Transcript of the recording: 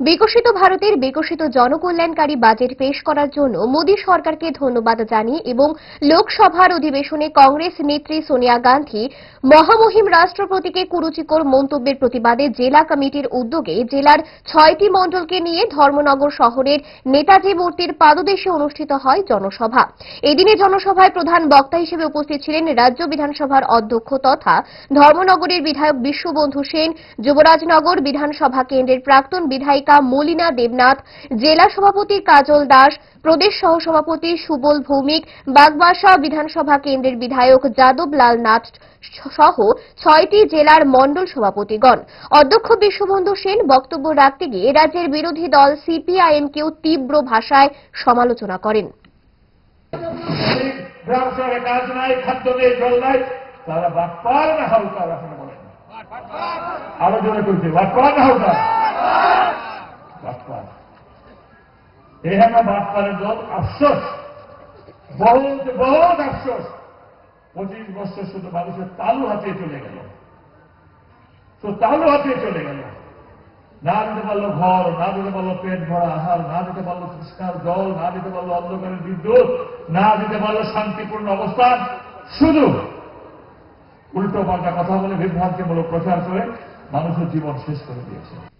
বিকশিত ভারতের বিকশিত জনকল্যাণকারী বাজেট পেশ করার জন্য মোদী সরকারকে ধন্যবাদ জানিয়ে এবং লোকসভার অধিবেশনে কংগ্রেস নেত্রী সোনিয়া গান্ধী মহামহিম রাষ্ট্রপতিকে কুরুচিকর মন্তব্যের প্রতিবাদে জেলা কমিটির উদ্যোগে জেলার ছয়টি মণ্ডলকে নিয়ে ধর্মনগর শহরের নেতাজি মূর্তির পাদদেশে অনুষ্ঠিত হয় জনসভা। এদিনে জনসভায় প্রধান বক্তা হিসেবে উপস্থিত ছিলেন রাজ্য বিধানসভার অধ্যক্ষ তথা ধর্মনগরের বিধায়ক বিশ্ববন্ধু সেন, যুবরাজনগর বিধানসভা কেন্দ্রের প্রাক্তন বিধায়িকা মলিনা দেবনাথ, জেলা সভাপতি কাজল দাস, প্রদেশ সহসভাপতি সুবল ভৌমিক, বাগবাসা বিধানসভা কেন্দ্রের বিধায়ক যাদব লাল নাথ সহ ছয়টি জেলার মণ্ডল সভাপতিগণ। অধ্যক্ষ বিশ্ববন্ধু সেন বক্তব্য রাখতে গিয়ে রাজ্যের বিরোধী দল সিপিআইএমকেও তীব্র ভাষায় সমালোচনা করেন। না আরও জোরে করছে বাটপার এখানে বাটপারের দল, আফসোস। বহুত বহুত আফসোস। পঁচিশ বছর শুধু মানুষের তালু হাতে চলে গেল। তো তালু হাতে চলে গেল। না দিতে পারল ঘর, না দিতে পারল পেট ভরা আহার, না দিতে পারল পরিষ্কার জল, না দিতে পারল অন্ধকারের বিদ্যুৎ, না দিতে পারল শান্তিপূর্ণ অবস্থান। শুধু উল্টো পাল্টা কথা বলে বিভ্রান্তিমূলক প্রচার করে মানুষের জীবন শেষ করে দিয়েছে।